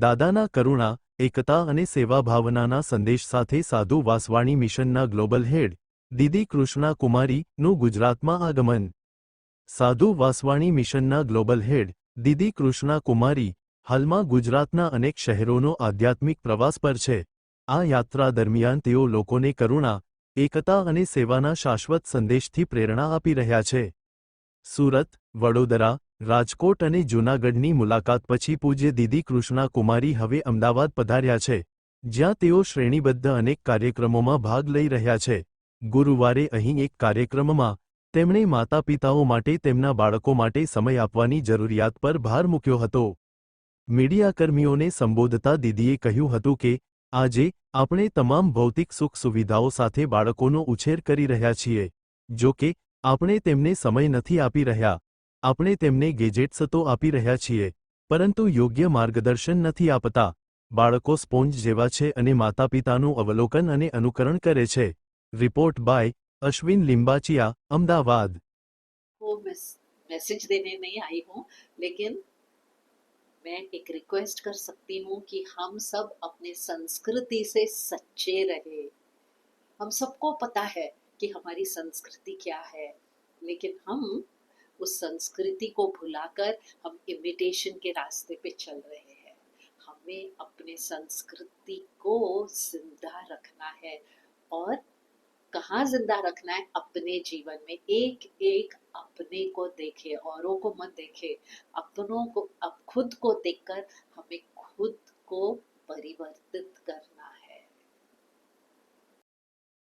દાદાના કરુણા, એકતા અને સેવાભાવનાના સંદેશ સાથે સાધુ વાસવાણી મિશનના ગ્લોબલ હેડ, દીદી કૃષ્ણા કુમારીનું ગુજરાતમાં આગમન. સાધુ વાસવાણી મિશનના ગ્લોબલ હેડ, દીદી કૃષ્ણા કુમારી, હાલમાં ગુજરાતના અનેક શહેરોનો આધ્યાત્મિક પ્રવાસ પર છે. આ યાત્રા દરમિયાન તેઓ લોકોને કરુણા, એકતા અને સેવાના શાશ્વત સંદેશથી પ્રેરણા આપી રહ્યા છે. સુરત, વડોદરા રાજકોટ અને જૂનાગઢની મુલાકાત પછી પૂજ્ય દીદી કૃષ્ણા કુમારી હવે અમદાવાદ પધાર્યા છે, જ્યાં તેઓ શ્રેણીબદ્ધ અનેક કાર્યક્રમોમાં ભાગ લઈ રહ્યા છે. ગુરુવારે અહીં એક કાર્યક્રમમાં તેમણે માતાપિતાઓ માટે તેમના બાળકો માટે સમય આપવાની જરૂરિયાત પર ભાર મૂક્યો હતો. મીડિયાકર્મીઓને સંબોધતા દીદીએ કહ્યું હતું કે, આજે આપણે તમામ ભૌતિક સુખ સુવિધાઓ સાથે બાળકોનો ઉછેર કરી રહ્યા છીએ, જો કે આપણે તેમને સમય નથી આપી રહ્યા. આપણે તેમને ગેજેટ્સ તો આપી રહ્યા છીએ પરંતુ યોગ્ય માર્ગદર્શન નથી આપતા બાળકો સ્પોન્જ જેવા છે અને માતાપિતાનું અવલોકન અને અનુકરણ કરે છે રિપોર્ટ બાય અશ્વિન લિંબાચિયા અમદાવાદ को मैस- मैसेज देने नहीं आई हूँ लेकिन मैं एक रिक्वेस्ट कर सकती हूँ कि हम सब अपने संस्कृति से सच्चे रहे हम सबको पता है कि हमारी संस्कृति क्या है लेकिन हम उस संस्कृति को भुलाकर हम इमिटेशन के रास्ते पे चल रहे हैं। हमें अपने संस्कृति को ज़िंदा रखना है और कहाँ ज़िंदा रखना है? अपने जीवन में। एक एक अपने को देखे, औरों को मत देखे। अपनों को, अब खुद को देखकर हमें खुद को परिवर्तित करना